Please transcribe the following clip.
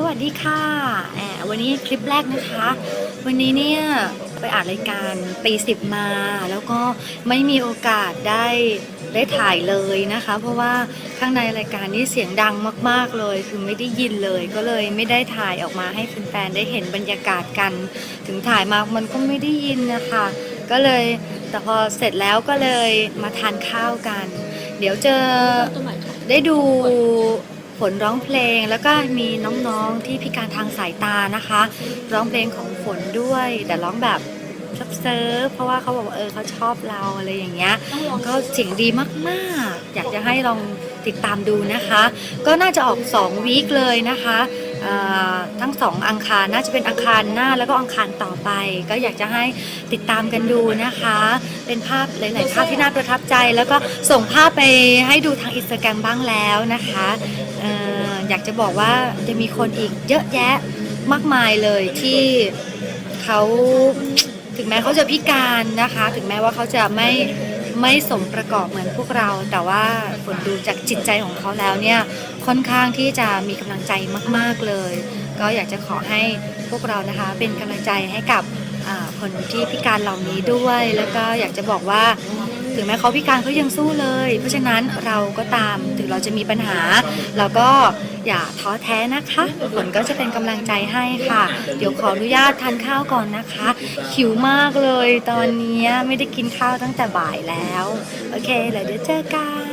สวัสดีค่ะแอบวันนี้คลิปแรกนะคะ วันนี้เนี่ยไปอ่านรายการตีสิบมา แล้วก็ไม่มีโอกาสได้ได้ถ่ายเลยนะคะ เพราะว่าข้างในรายการนี้เสียงดังมาก ๆเลย คือไม่ได้ยินเลยก็เลยไม่ได้ถ่ายออกมาให้แฟนๆได้เห็นบรรยากาศกัน ถึงถ่ายมามันก็ไม่ได้ยินนะคะ ก็เลยแต่พอเสร็จแล้วก็เลยมาทานข้าวกัน เดี๋ยวเจอได้ดู ผลร้องเพลงแล้วก็มีน้องๆที่พิการทางสายตานะคะ ร้องเพลงของฝนด้วย แต่ร้องแบบซับเซิร์ฟเพราะว่าเขาบอกว่าเออเขาชอบเราอะไรอย่างเงี้ยก็เสียงดีมากๆ อยากจะให้ลองติดตามดูนะคะ ก็น่าจะออก 2 วีคเลยนะคะ ทั้งสองอังคารน่าจะเป็นอังคารหน้าแล้วก็อังคารต่อไป ก็อยากจะให้ติดตามกันดูนะคะ เป็นภาพหลาย ๆ ภาพที่น่าประทับใจ แล้วก็ส่งภาพไปให้ดูทางอินสตาแกรมบ้างแล้วนะคะอออยากจะบอกว่าจะมีคนอีกเยอะแยะมากมายเลยที่เขาถึงแม้เขาจะพิการนะคะ ถึงแม้ว่าเขาจะไม่ ไม่สมประกอบเหมือนพวกเรา แต่ว่าฝนดูจากจิตใจของเขาแล้วเนี่ยค่อนข้างที่จะมีกำลังใจมาก ๆเลย ก็อยากจะขอให้พวกเรานะคะ เป็นกำลังใจให้กับคนที่พิการเหล่านี้ด้วย แล้วก็อยากจะบอกว่า ถึงแม้เขาพิการเขายังสู้เลย เพราะฉะนั้นเราก็ตามถึงเราจะมีปัญหา เราก็อย่าท้อแท้นะคะฝนก็จะเป็นกำลังใจให้ค่ะ เดี๋ยวขออนุญาตทานข้าวก่อนนะคะหิวมากเลย ตอนนี้ไม่ได้กินข้าวตั้งแต่บ่ายแล้ว โอเคเดี๋ยวเจอกัน